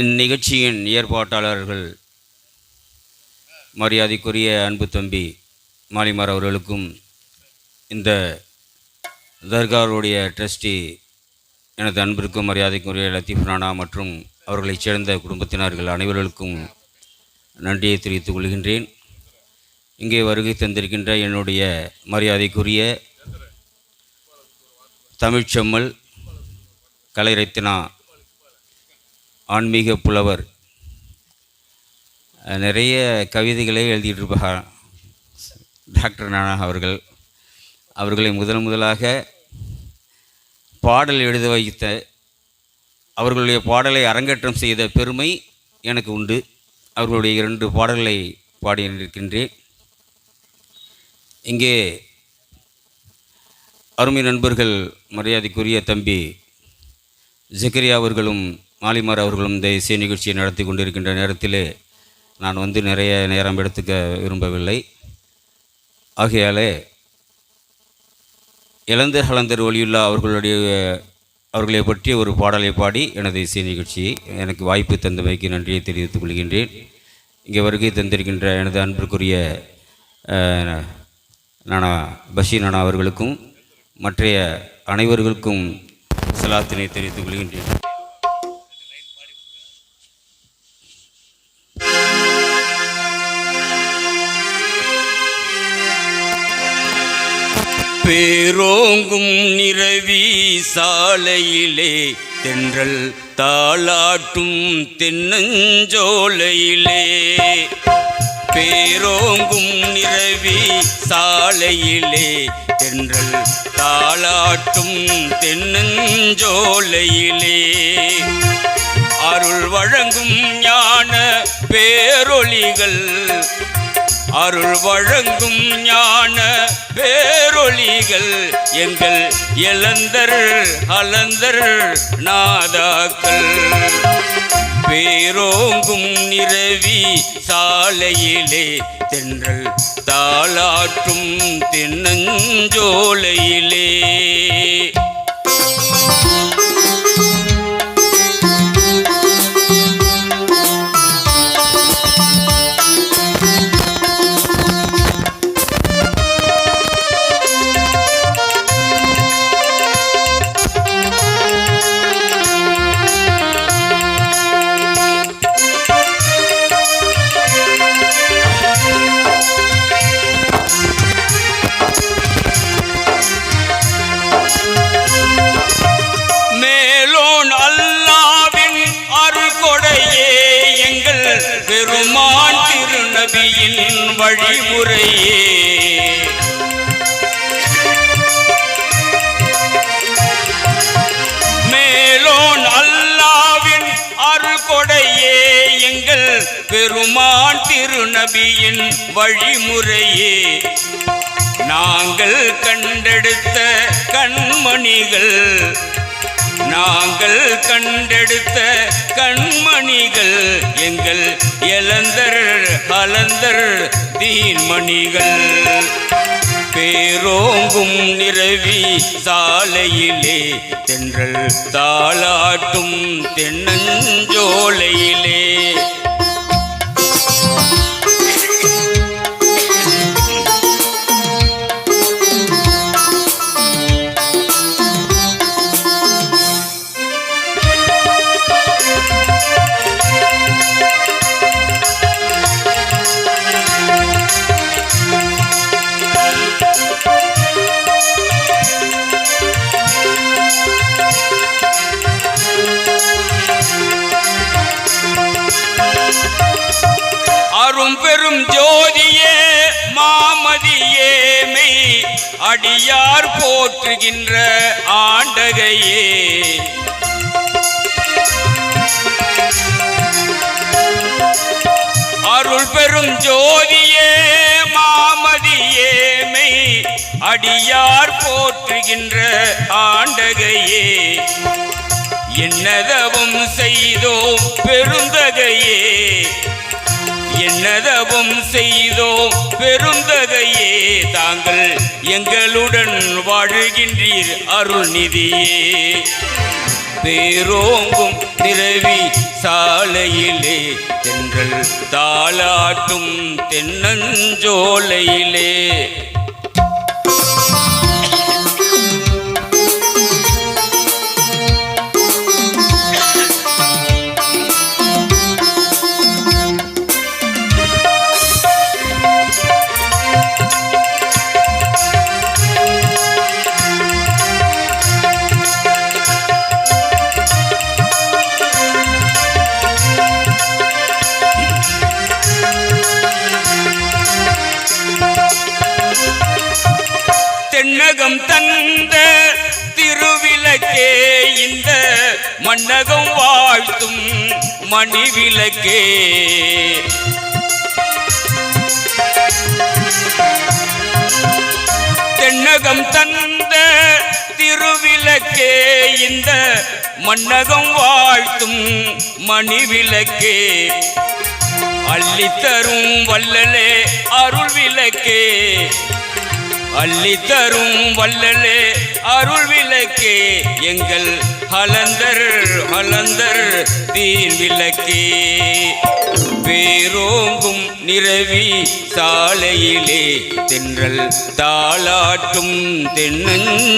இந்நிகழ்ச்சியின் ஏற்பாட்டாளர்கள் மரியாதைக்குரிய அன்பு தம்பி மாலிமார் அவர்களுக்கும் இந்த தர்காருடைய ட்ரஸ்டி எனது அன்பிற்கும் மரியாதைக்குரிய லத்தீஃப் ராணா மற்றும் அவர்களைச் சேர்ந்த குடும்பத்தினர்கள் அனைவர்களுக்கும் நன்றியை தெரிவித்துக் கொள்கின்றேன். இங்கே வருகை தந்திருக்கின்ற என்னுடைய மரியாதைக்குரிய தமிழ்ச்செம்மல் கலைரத்தினா ஆன்மீக புலவர். நிறைய கவிதைகளை எழுதிட்டு இருப்பார் டாக்டர் நானா அவர்கள். அவர்களை முதன் முதலாக பாடல் எழுத வைத்த அவர்களுடைய பாடலை அரங்கேற்றம் செய்த பெருமை எனக்கு உண்டு. அவர்களுடைய இரண்டு பாடல்களை பாடியிருக்கின்றேன். இங்கே அருமை நண்பர்கள் மரியாதைக்குரிய தம்பி ஜக்கரியா அவர்களும் மாலிமார் அவர்களும் இந்த இசை நிகழ்ச்சியை நடத்தி கொண்டிருக்கின்ற நேரத்திலே நான் வந்து நிறைய நேரம் எடுத்துக்க விரும்பவில்லை. ஆகையாலே இளந்தர் ஹலந்தர் ஒலியுல்லா அவர்களுடைய அவர்களை பற்றிய ஒரு பாடலை பாடி எனது இசை நிகழ்ச்சியை எனக்கு வாய்ப்பு தந்தமைக்கு நன்றியை தெரிவித்துக் கொள்கின்றேன். இங்கே வருகை தந்திருக்கின்ற எனது அன்பிற்குரிய நானா பஷீர் நானா அவர்களுக்கும் மற்றைய அனைவர்களுக்கும் சலாத்தினை தெரிவித்துக் கொள்கின்றேன். பேரோங்கும் நிறவி சாலையிலே தென்றல் தாளாட்டும் தென்னஞ்சோலையிலே. பேரோங்கும் நிறவி சாலையிலே தென்றல் தாளாட்டும் தென்னஞ்சோலையிலே. அருள் வழங்கும் ஞான பேரொளிகள் அருள் வழங்கும் ஞான பேரொளிகள் எங்கள் இளந்தர் அலந்தர் நாதாக்கள். பேரோங்கும் நிறவி சாலையிலே தென்றல் தாளாற்றும் தென்னஞ்சோலையிலே. பெருமான் திருநபியின் வழிமுறையே. நாங்கள் கண்டெடுத்த கண்மணிகள் நாங்கள் கண்டெடுத்த கண்மணிகள் எங்கள் எலந்தர் அலந்தர் தீன்மணிகள். பேரோங்கும் நிறவி சாலையிலே தென்றல் தாளாட்டும் தென்னஞ்சோலையிலே. அரும் பெரும் ஜோதியே மாமதியே மெய் அடியார் போற்றுகின்ற ஆண்டகையே. அருள் பெரும் ஜோதியே மாமதியே மெய் அடியார் போற்றுகின்ற ஆண்டகையே. என்னதவும் செய்தோம் பெருந்தகையே. என்னதவும் செய்தோம். பெருந்தகையே தாங்கள் எங்களுடன் வாழுகின்றீர் அருள்நிதியே. பேரோங்கும் நிறவி சாலையிலே தென்றல் தாளாட்டும் தென்னஞ்சோலையிலே. தென்னகம் தந்த திருவிளக்கே இந்த மன்னகம் வாழ்த்தும் மணிவிளக்கே. தென்னகம் தந்த திருவிளக்கே இந்த மன்னகம் வாழ்த்தும் மணிவிளக்கே. அள்ளித்தரும் வல்லலே அருள் விளக்கே அள்ளித்தரும் வல்லலே அருள் விளக்கே. எங்கள் ஹலந்தர் ஹலந்தர் தீன் விளக்கே. பேரோங்கும் நிறவி சாலையிலே தென்றல் தாளாட்டும் தென்னஞ்சோலையிலே.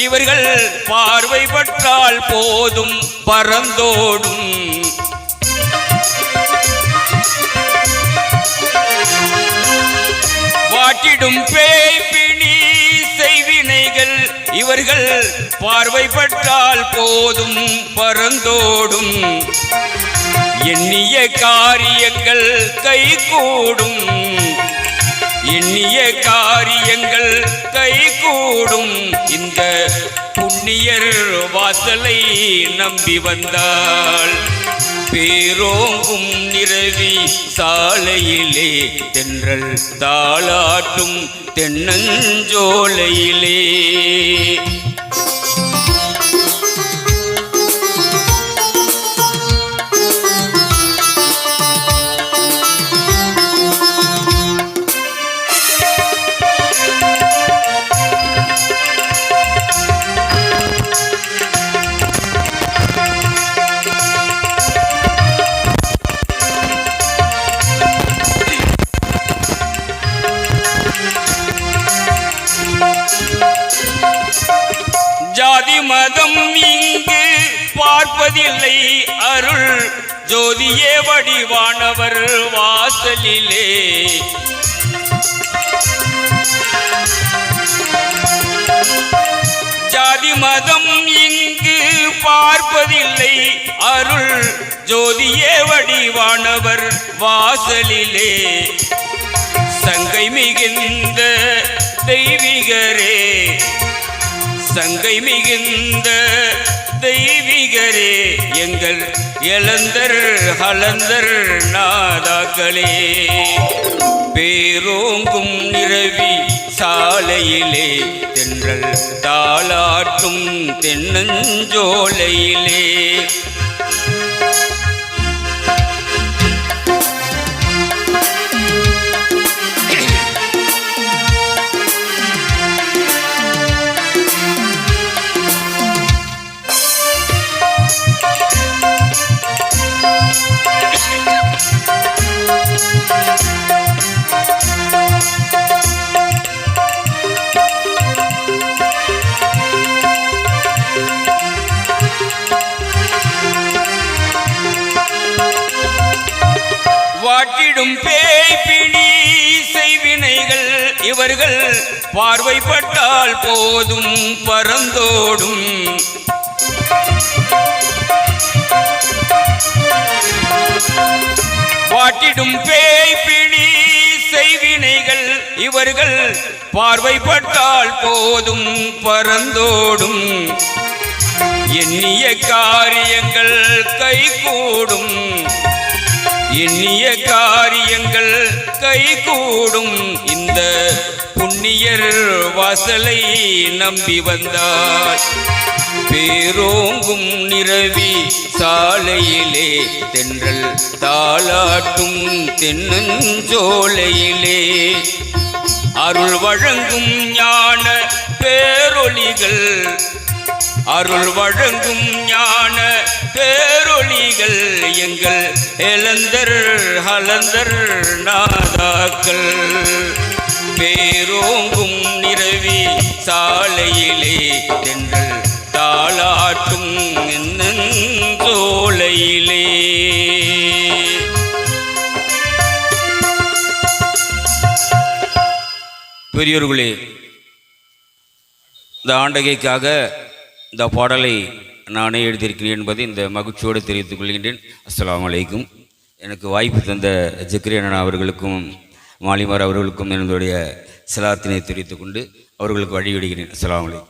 இவர்கள் பார்வை பற்றால் போதும் பறந்தோடும் வாட்டிடும் பேய்பிணி செய்வினைகள் இவர்கள் பார்வை பற்றால் போதும் பறந்தோடும் எண்ணிய காரியங்கள் கைகூடும். எண்ணிய காரியங்கள் கைகூடும். இந்த புண்ணியர் வாசலை நம்பி வந்தாள். பேரோங்கும் நிறவி சாலையிலே தென்றல் தாளாட்டும் தென்னஞ்சோலையிலே. பார்ப்பதில்லை அருள் ஜோதியே வடிவானவர் வாசலிலே. ஜாதி மதம் இங்கு பார்ப்பதில்லை. அருள் ஜோதியே வடிவானவர் வாசலிலே. சங்கை மிகுந்த தெய்வீகரே. சங்கை மிகுந்த தெய்வீகரே எங்கள் எலந்தர் ஹலந்தர் நாதாக்களே. பேரோங்கும் நிறவி சாலையிலே தென்றல் தாளாட்டும் தென்னஞ்சோலையிலே. வாட்டிடும் பேய் பிடி செய்வினைகள் இவர்கள் பார்வைப்பட்டால் போதும் பறந்தோடும் வாட்டிடும் பேய் பிடி செய்வினைகள் இவர்கள் பார்வைப்பட்டால் போதும் பறந்தோடும் எண்ணிய காரியங்கள் கைகூடும். எண்ணிய காரியங்கள் கைகூடும். இந்த புண்ணியர் வாசலை நம்பி வந்தார் பேரோங்கும் நிரவி சாலையிலே தென்றல் தாளாட்டும் தென்னஞ்சோலையிலே. அருள் வழங்கும் ஞான பேரொளிகள் அருள் வழங்கும் ஞான பேரொளிகள் எங்கள் எலந்தர் ஹலந்தர் நாதாக்கள். பேரோங்கும் நிறவி சாலையிலே தென்றல் தாளாட்டும் சோலையிலே பெரியோர்களே இந்த ஆண்டகைக்காக இந்த பாடலை நானே எழுதியிருக்கிறேன் என்பதை இந்த மகிழ்ச்சியோடு தெரிவித்துக் கொள்கின்றேன். அஸ்லாம் அலைக்கும். எனக்கு வாய்ப்பு தந்த ஜக்ரியன் அவர்களுக்கும் மாலிமார் அவர்களுக்கும் என்னுடைய சிலாத்தினை தெரிவித்துக் கொண்டு அவர்களுக்கு வழிவிடுகிறேன். அஸ்லாம் அலைக்கும்.